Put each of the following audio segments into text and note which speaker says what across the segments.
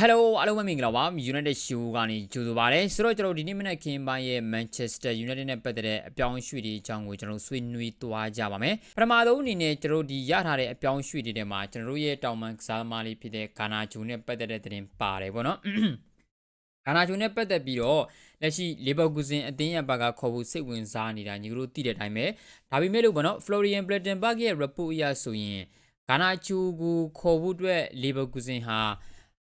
Speaker 1: Hello အားလုံးပဲမင်္ဂလာပါ United Show ကနေကြိုဆိုပါရစေဆိုတော့ကျွန်တော်ဒီနေ့မနက်ခင်းပိုင်းရဲ့ Manchester United နဲ့ပတ်သက်တဲ့အပြောင်းအရွှေ့တွေအကြောင်းကိုကျွန်တော်ဆွေးနွေးသွားကြပါမယ်ပထမဆုံးအနေနဲ့ကျွန်တော်ဒီရထားတဲ့အပြောင်းအရွှေ့တွေထဲမှာကျွန်တော်ရဲ့တောင်ပန်ကစားသမားလေးဖြစ်တဲ့ဂါနာဂျူနဲ့ပတ်သက်တဲ့သတင်းပါတယ်ပေါ့နော်ဂါနာဂျူနဲ့ပတ်သက်ပြီးတော့လက်ရှိလီဗာပူးဇင်အသင်းရဲ့ဘက်ကခေါ်ဖို့စိတ်ဝင်စားနေတာညီတို့သိတဲ့အတိုင်းပဲဒါပေမဲ့လို့ပေါ့နော် Florian Plettenberg ရဲ့ report အရဆိုရင်ဂါနာဂျူကိုခေါ်ဖို့အတွက်လီဗာပူးဇင်ဟာ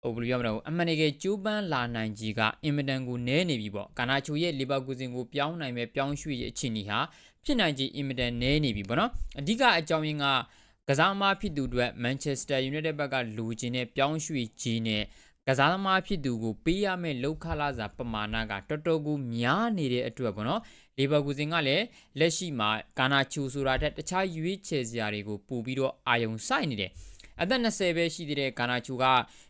Speaker 1: ဟိုဘယ်လိုပြောမလဲအမှန်တကယ်ကျိုးပန်းလာနိုင်ကြီးကအင်မတန်ကိုနဲနေပြီပေါ့ကာနာချိုရဲ့လီဗာပူးဇင်ကိုပြောင်းနိုင်မဲ့ပြောင်းရွှေ့ရဲ့အခြေအနေဟာဖြစ်နိုင်ကြီးအင်မတန်နဲနေပြီပေါ့နော်အဓိကအကြောင်းရင်းကကစားသမားဖြစ်သူအတွက်မန်ချက်စတာယူနိုက်တက်ဘက်ကလူချင်းနဲ့ပြောင်းရွှေ့ကြီးနဲ့ကစားသမားဖြစ်သူကိုပေးရမယ့်လောက်ခလာစာပမာဏကတော်တော်ကိုများနေတဲ့အတွက်ပေါ့နော်လီဗာပူးဇင်ကလည်းလက်ရှိမှာကာနာချိုဆိုတာတက်တခြားရွေးချယ်စရာတွေကိုပို့ပြီးတော့အာယုံစိုက်နေတယ် အသက်20ပဲရှိသေးတဲ့ကာနာချူက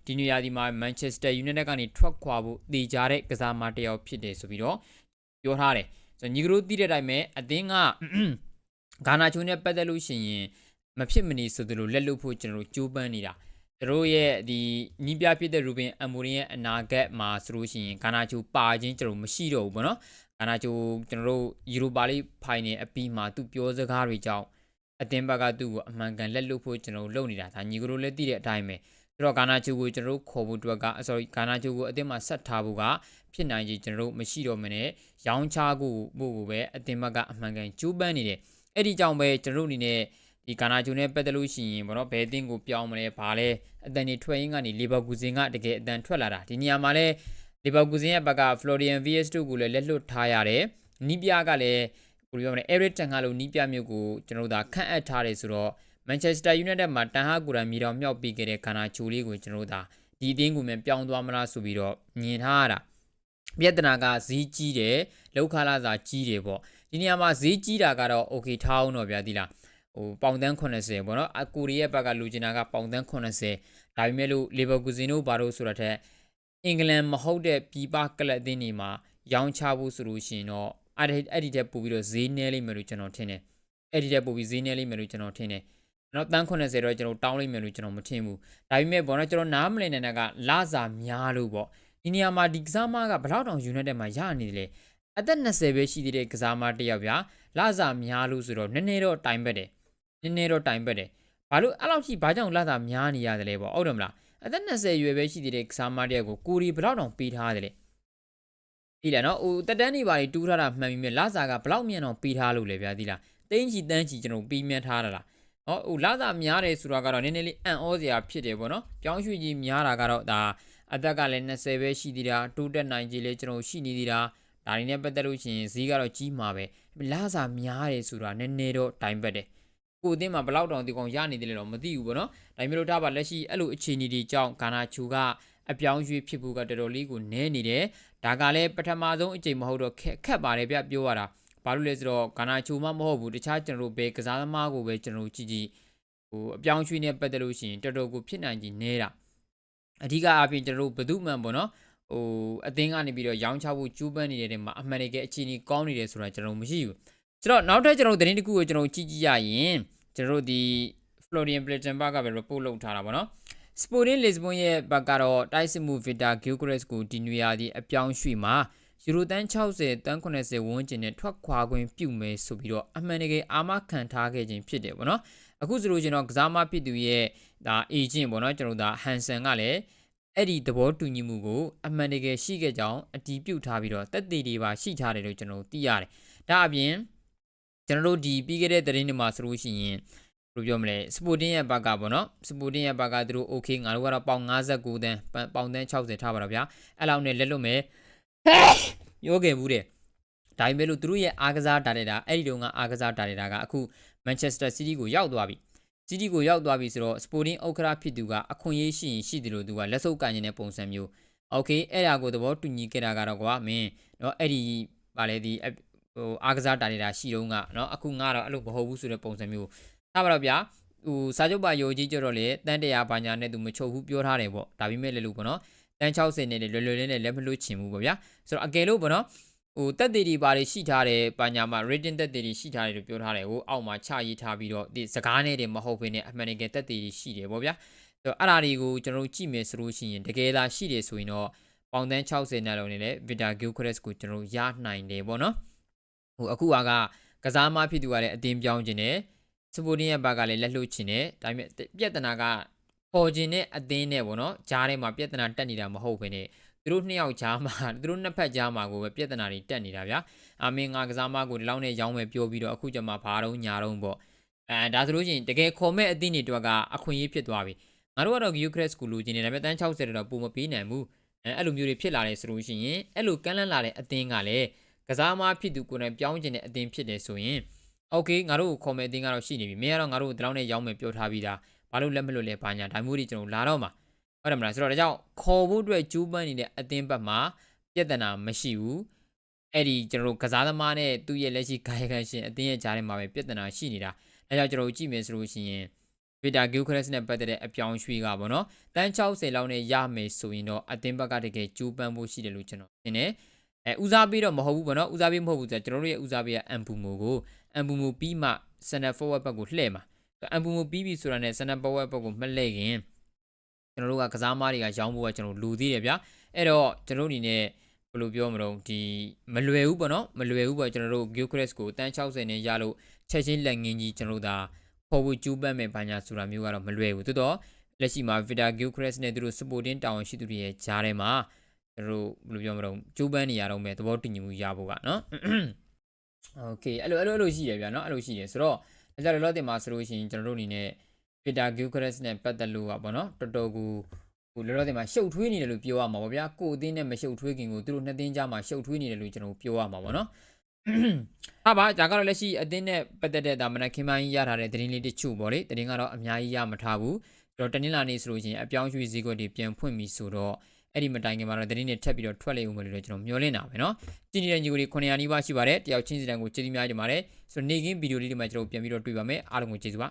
Speaker 1: ဒီနေရာဒီမှာမန်ချက်စတာယူနိုက်တက်ကနေထွက်ခွာဖို့တည်ကြတဲ့ကစားမတစ်ယောက်ဖြစ်တယ်ဆိုပြီးတော့ပြောထားတယ်ဆိုတော့ညီကတို့သိတဲ့အတိုင်းပဲအသင်းကဂါနာချူနဲ့ပတ်သက်လို့ရှိရင်မဖြစ်မနေဆိုသလိုလက်လွတ်ဖို့ကျွန်တော်တို့ကြိုးပမ်းနေတာတို့ရဲ့ဒီညီးပြဖြစ်တဲ့ရူဘင်အမိုရင်ရဲ့အနာဂတ်မှာဆိုလို့ရှိရင်ဂါနာချူပါခြင်းကျွန်တော်မရှိတော့ဘူးပေါ့နော်ဂါနာချူကျွန်တော်တို့ယူရိုပါလိဖိုင်နယ်အပြီးမှာသူပြောစကားတွေကြောင့် အတင်းဘက်ကသူ့ကိုအမှန်ကန်လက်လွတ်ဖို့ကျွန်တော်တို့လုပ်နေတာဒါညီကတို့လည်းသိတဲ့အတိုင်းပဲဆိုတော့ဂါနာချူကိုကျွန်တော်တို့ခေါ်ဖို့အတွက်က sorry ဂါနာချူကိုအတင်းမှာဆက်ထားဖို့ကဖြစ်နိုင်ကြီးကျွန်တော်တို့မရှိတော့မနဲ့ရောင်းချကိုဖို့ကိုပဲအတင်းဘက်ကအမှန်ကန်ကြိုးပမ်းနေတယ်အဲ့ဒီကြောင့်ပဲကျွန်တော်တို့အနေနဲ့ဒီကာနာဂျူနဲ့ပတ်သက်လို့ရှိရင်ဘောနော်ဘယ်အသင်းကိုပြောင်းမလဲဘာလဲအတန်တွေထွက်ရင်းကနေလီဗာပူးဇင်ကတကယ်အတန်ထွက်လာတာဒီနေရာမှာလဲလီဗာပူးဇင်ရဲ့ဘက်ကဖလိုရီယန် VS တို့ကိုလည်းလက်လွတ်ထားရတယ်နီးပြကလည်း ဘယ်လိုပြောမလဲ Eric Ten ကလို့နီးပြမျိုးကိုကျွန်တော်တို့ဒါခန့်အပ်ထားတယ်ဆိုတော့ Manchester United မှာတန်ဟာကူရန်မီတော်မြောက်ပြီးခဲ့တဲ့ကာနာဂျူလေးကိုကျွန်တော်တို့ဒါဒီအသင်းကိုမြန်ပြောင်းသွားမလားဆိုပြီးတော့ညင်ထားရတာပြဿနာကဈေးကြီးတယ်လောက်ခလာစာကြီးတယ်ပေါ့ဒီနေရာမှာဈေးကြီးတာကတော့ okay ထားအောင်တော့ဗျာဒီလားဟိုပေါင်တန်း80ပေါ့နော်အကိုရီးယားဘက်ကလူချင်တာကပေါင်တန်း80ဒါပေမဲ့လို့လီဗာပူးဇင်တို့ဘာလို့ဆိုတော့တဲ့အင်္ဂလန်မဟုတ်တဲ့ပြည်ပကလပ်အသင်းတွေမှာရောင်းချဖို့ဆိုလို့ရှိရင်တော့ အဲ့ဒီအဲ့ဒီတက်ပို့ပြီးတော့ဈေးနည်းလိမ့်မယ်လို့ကျွန်တော်ထင်တယ်အဲ့ဒီတက်ပို့ပြီးဈေးနည်းလိမ့်မယ်လို့ကျွန်တော်ထင်တယ်နော်တန်း80တော့ကျွန်တော်တောင်းလိမ့်မယ်လို့ကျွန်တော်မထင်ဘူးဒါပေမဲ့ပေါ့နော်ကျွန်တော်နားမလည်နိုင်တာကလစာများလို့ပေါ့ဒီနေရာမှာဒီကစားမကဘလောက်တောင်ယူနိုက်တက်မှာရနေတယ်လေအသက်20ပဲရှိသေးတဲ့ကစားမတစ်ယောက်ဗျာလစာများလို့ဆိုတော့နည်းနည်းတော့တိုင်ပက်တယ်နည်းနည်းတော့တိုင်ပက်တယ်ဘာလို့အဲ့လောက်ရှိဘာကြောင့်လစာများနေရတယ်လဲပေါ့ဟုတ်တယ်မလားအသက်20ရွယ်ပဲရှိသေးတဲ့ကစားမတစ်ယောက်ကိုကိုရီဘလောက်တောင်ပေးထားတယ်လေ ဒီလားနော်ဟိုတက်တန်းနေပါလေတူးထားတာမှန်ပြီမဲ့လစာကဘလောက်မြန်တော့ပေးထားလို့လဲဗျာဒီလားတင်းချီတန်းချီကျွန်တော်ပြီးမြန်ထားတာလားဟောဟိုလာသာများတယ်ဆိုတာကတော့နည်းနည်းလေးအံ့ဩစရာဖြစ်တယ်ပေါ့နော်ပြောင်းရွှေ့ကြီးများတာကတော့ဒါအသက်ကလည်း20ပဲရှိသေးတာတိုးတက်နိုင်ကြီးလည်းကျွန်တော်ရှိနေသေးတာဒါတွေနဲ့ပတ်သက်လို့ရှိရင်ဈေးကတော့ကြီးမှာပဲလာသာများတယ်ဆိုတာနည်းနည်းတော့တိုင်ပတ်တယ်ကိုအသင်းမှာဘလောက်တောင်ဒီကောင်ရနေတယ်လဲတော့မသိဘူးပေါ့နော်ဒါမျိုးလို့ဒါပါလက်ရှိအဲ့လိုအခြေအနေတွေကြောင့်ဂါနာချူကအပြောင်းရွှေ့ဖြစ်ဖို့ကတော်တော်လေးကိုနည်းနေတယ် ဒါကလည်းပထမဆုံးအချိန်မဟုတ်တော့ခက်ပါတယ်ဗျပြောရတာဘာလို့လဲဆိုတော့ဂါနာချိုမှမဟုတ်ဘူးတခြားကျွန်တော်တို့ပဲကစားသမားကိုပဲကျွန်တော်တို့ကြည့်ကြည့်ဟိုအပြောင်းရွှေ့နေပတ်သက်လို့ရှိရင်တော်တော်ကိုဖြစ်နိုင်ကြီးနေတာအဓိကအပြင်ကျွန်တော်တို့ဘယ်သူမှန်ပေါ့နော်ဟိုအသင်းကနေပြီးတော့ရောင်းချဖို့ကျူးပန်းနေတဲ့နေမှာအမှန်တကယ်အခြေအနေကောင်းနေတယ်ဆိုတာကျွန်တော်မရှိဘူးဆိုတော့နောက်ထပ်ကျွန်တော်သတင်းတစ်ခုကိုကျွန်တော်ကြည့်ကြည့်ရရင်ကျွန်တော်တို့ဒီ Florian Plettenberg ကပဲ report လုပ်ထားတာပေါ့နော် Sporting Lisbon ရဲ့ဘက်ကတော့တိုက်စစ်မှု Victor Gilchrist ကိုဒီနွေရာသီအပြောင်းရွှေ့မှာယူရိုတန်း60တန်း80ဝန်းကျင်နဲ့ထွက်ခွာခွင့်ပြုမယ်ဆိုပြီးတော့အမှန်တကယ်အာမခံထားခဲ့ခြင်းဖြစ်တယ်ပေါ့နော်အခုဆိုလို့ကျွန်တော်ကစားမဖြစ်သူရဲ့ဒါအေဂျင့်ပေါ့နော်ကျွန်တော်ဒါဟန်ဆန်ကလည်းအဲ့ဒီသဘောတူညီမှုကိုအမှန်တကယ်ရှိခဲ့ကြောင်းအတည်ပြုထားပြီးတော့တက်သေးတွေပါရှိထားတယ်လို့ကျွန်တော်သိရတယ်ဒါအပြင်ကျွန်တော်တို့ဒီပြီးခဲ့တဲ့သတင်းတွေမှာဆိုလို့ရှိရင် ဘယ်လိုပြောမလဲစပိုတင်ရဲ့ဘက်ကပေါ့နော်စပိုတင်ရဲ့ဘက်ကသူတို့ okay ငါတို့ကတော့ပေါင်59တန်းပေါင်တန်း60ထားပါတော့ဗျာအဲ့လောက်နဲ့လက်လွတ်မယ်ပြောခဲ့ဘူးတဲ့ဒါပေမဲ့လို့သူတို့ရဲ့အားကစားတာရတာအဲ့ဒီတုန်းကအားကစားတာရတာကအခု Manchester City ကိုရောက်သွားပြီ City ကိုရောက်သွားပြီဆိုတော့ Sporting ဥက္ကရာဖြစ်သူကအခွင့်အရေးရှိရင်ရှိတယ်လို့သူကလက်စုပ်ကန်နေတဲ့ပုံစံမျိုး Okay အဲ့ဒါကိုသဘောတူညီခဲ့တာကတော့ကွာမင်းเนาะအဲ့ဒီဗာလေဒီဟိုအားကစားတာရတာရှိတုန်းကเนาะအခုငါတော့အဲ့လိုမဟုတ်ဘူးဆိုတဲ့ပုံစံမျိုး ထားပါတော့ဗျာဟိုစာချုပ်ပါယိုကြီးကြတော့လေတန်းတရာဘာညာနဲ့သူမချုပ်ဘူးပြောထားတယ်ပေါ့ဒါပေမဲ့လည်းလို့ပေါ့နော်တန်း60နဲ့လွယ်လွယ်လေးနဲ့လက်မလွတ်ချင်ဘူးပေါ့ဗျာဆိုတော့အကယ်လို့ပေါ့နော်ဟိုတက်သေးတွေဘာတွေရှိထားတယ်ဘာညာမှာ rating တက်သေးတွေရှိထားတယ်လို့ပြောထားတယ်ဟိုအောက်မှာချရေးထားပြီးတော့ဒီစကားနဲ့တွေမဟုတ်ဘဲနဲ့အမှန်တကယ်တက်သေးတွေရှိတယ်ပေါ့ဗျာဆိုတော့အဲ့ဒါတွေကိုကျွန်တော်တို့ကြည့်မယ်ဆိုလို့ရှိရင်တကယ်သာရှိတယ်ဆိုရင်တော့ပေါင်တန်း60နဲ့လုံးနဲ့လည်း Vita Gilchrist ကိုကျွန်တော်တို့ရနိုင်တယ်ပေါ့နော်ဟိုအခုကကစားမဖြစ်သူကလည်းအတင်းပြောင်းခြင်းနဲ့ စပိုတင်းရဲ့ဘက်ကလည်းလက်လှုပ်ခြင်းနဲ့ဒါပေမဲ့ပြဿနာကပေါ်ခြင်းနဲ့အတင်းနဲ့ပေါ့နော်ဂျားထဲမှာပြဿနာတက်နေတာမဟုတ်ဘဲနဲ့သူတို့နှစ်ယောက်ကြားမှာသူတို့နှစ်ဖက်ကြားမှာကိုပဲပြဿနာတွေတက်နေတာဗျာအာမင်းငါကစားမကိုဒီလောက်နဲ့ရောင်းမယ်ပြောပြီးတော့အခုကျမှဘာတော့ညာတော့ပေါ့အဲဒါဆိုလို့ရှိရင်တကယ်ခေါ်မဲ့အတင်းတွေတော့ကအခွင့်အရေးဖြစ်သွားပြီငါတို့ကတော့ Eucharist ကိုလိုချင်နေတယ်ဒါပေမဲ့တန်း60တော့ပုံမပေးနိုင်ဘူးအဲအဲ့လိုမျိုးတွေဖြစ်လာတယ်ဆိုလို့ရှိရင်အဲ့လိုကမ်းလှမ်းလာတဲ့အတင်းကလည်းကစားမဖြစ်သူကိုယ်တိုင်ပြောင်းကျင်တဲ့အတင်းဖြစ်တယ်ဆိုရင် โอเคငါတို့ကိုခေါ်မဲ့အတင်းကတော့ရှိနေပြီမင်းကတော့ငါတို့ကိုဒီလောက်နဲ့ရောင်းမယ်ပြောထားပြီးသားဘာလို့လက်မလို့လဲဘာညာဒါမျိုးတွေကျွန်တော်လာတော့မှာဟုတ်တယ်မလားဆိုတော့ဒါကြောင့်ခေါ်ဖို့အတွက်ကျူးပန်းနေတဲ့အတင်းဘက်မှာပြဿနာမရှိဘူးအဲ့ဒီကျွန်တော်တို့ကစားသမားနဲ့သူ့ရဲ့လက်ရှိကာယကံရှင်အတင်းရဲ့ကြားထဲမှာပဲပြဿနာရှိနေတာဒါကြောင့်ကျွန်တော်တို့ကြည့်မယ်ဆိုလို့ရှိရင် Vita Gilchrist နဲ့ပတ်သက်တဲ့အပြောင်းရွှေ့ကပေါ့နော်တန်း60လောက်နဲ့ရမယ်ဆိုရင်တော့အတင်းဘက်ကတကယ်ကျူးပန်းဖို့ရှိတယ်လို့ကျွန်တော်ထင်တယ်အဲဦးစားပေးတော့မဟုတ်ဘူးပေါ့နော်ဦးစားပေးမဟုတ်ဘူးဆိုတော့ကျွန်တော်တို့ရဲ့ဦးစားပေးက အမ်ပူမိုကိုအမ်ပူမိုပြီးမှ center forward ဘက်ကိုလှည့်မှာအမ်ပူမိုပြီးပြီဆိုတာနဲ့ center forward ဘက်ကိုမလှည့်ခင်ကျွန်တော်တို့ကကစားမားတွေကရောင်းဖို့ကကျွန်တော်လူသေးတယ်ဗျာအဲ့တော့ကျွန်တော်တို့အနေနဲ့ဘယ်လိုပြောမလို့ဒီမလွယ်ဘူးပေါ့နော်မလွယ်ဘူးပေါ့ကျွန်တော်တို့ Gilchrist ကိုတန်း60နဲ့ရလို့ချက်ချင်းလက်ငင်းကြီးကျွန်တော်တို့ဒါပေါ်ဖို့ကျူးပန်းမယ်ဘာညာဆိုတာမျိုးကတော့မလွယ်ဘူးတိုးတော့လက်ရှိမှာ Vita Gilchrist နဲ့သူတို့ supporting တာဝန်ရှိသူတွေရဲ့ဂျားထဲမှာကျွန်တော်တို့ဘယ်လိုပြောမလို့ကျူးပန်းနေရတော့မယ်သဘောတူညီမှုရဖို့ကနော် โอเคအဲ့လိုအဲ့လိုအဲ့လိုရှိရဗျာနော်အဲ့လိုရှိရဆိုတော့ဒါကြတော့လောတင်မှာဆိုလို့ရှိရင်ကျွန်တော်တို့အနေနဲ့ Vita Gilchrist နဲ့ပတ်သက်လို့ကပေါ့နော်တော်တော်ကိုဟိုလောလောတင်မှာရှုပ်ထွေးနေတယ်လို့ပြောရမှာပေါ့ဗျာကိုအသင်းနဲ့မရှုပ်ထွေးခင်ကိုသူတို့နှစ်သင်းကြားမှာရှုပ်ထွေးနေတယ်လို့ကျွန်တော်ပြောရမှာပေါ့နော်ဟာပါဒါကတော့လက်ရှိအသင်းနဲ့ပတ်သက်တဲ့ဒါမနခင်မိုင်းရထားတဲ့သတင်းလေးတချို့ပေါ့လေသတင်းကတော့အများကြီးရမထားဘူးကျွန်တော်တနင်္လာနေ့ဆိုလို့ရှိရင်အပြောင်းရွှေ့ဈေးကွက်တွေပြန်ဖွင့်ပြီဆိုတော့ အဲ့ဒီမတိုင်ခင်မှာတော့သတင်းတွေထပ်ပြီးတော့ထွက်လေဦးမယ်လို့ကျွန်တော်မျှော်လင့်တာပဲเนาะကြည့်နေတဲ့ညီကိုတွေ900နီးပါးရှိပါတယ်တယောက်ချင်းစီတန်းကိုကျေးဇူးများကြပါတယ်ဆိုတော့နေကင်းဗီဒီယိုလေးတွေမှာကျွန်တော်ပြန်ပြီးတော့တွေ့ပါမယ်အားလုံးကိုကျေးဇူးပါ